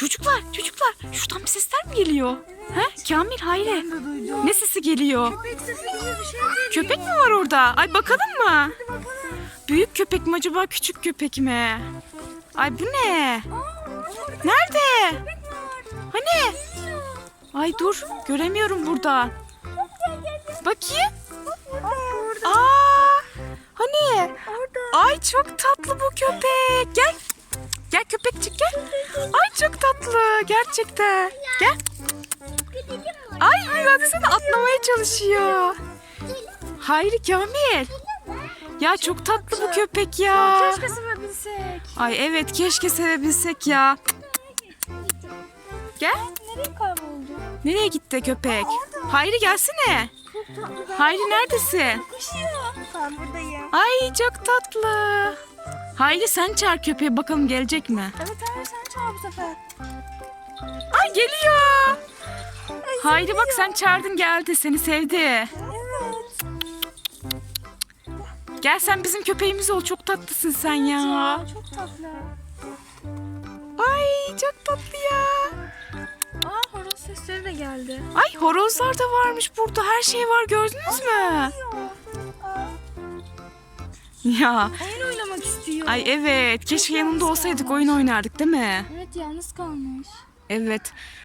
Çocuklar çocuklar şuradan bir sesler mi geliyor? Ha? Kamil Hayri. Ne sesi geliyor? Köpek sesi gibi bir şey geliyor. Köpek mi var orada? Ay bakalım mı? Büyük köpek mi acaba küçük köpek mi? Ay bu ne? Nerede? Hani? Ay dur göremiyorum burada. Bakayım. Aa, hani? Ay çok tatlı bu köpek. Gel. Gel köpekçik çok tatlı gerçekten. Gel. Ay baksana atlamaya çalışıyor. Hayri Kamil. Ya çok tatlı bu köpek ya. Keşke sevebilsek. Ay evet keşke sevebilsek ya. Gel. Nereye kayboldu? Nereye gitti köpek? Hayri gelsene. Hayri neredesin? Ben buradayım. Ay çok tatlı. Hayri sen çağır köpeği bakalım gelecek mi? Evet hayır sen çağır bu sefer. Ay geliyor. Hayri bak sen çağırdın geldi seni sevdi. Evet. Gel sen bizim köpeğimiz ol çok tatlısın sen ya. Çok tatlı. Ay çok tatlı ya. Aa horoz sesleri de geldi. Ay horozlar da varmış burada her şey var gördünüz mü? Ya İstiyor. ay evet keşke yanında olsaydık oyun oynardık değil mi? Evet yalnız kalmış. Evet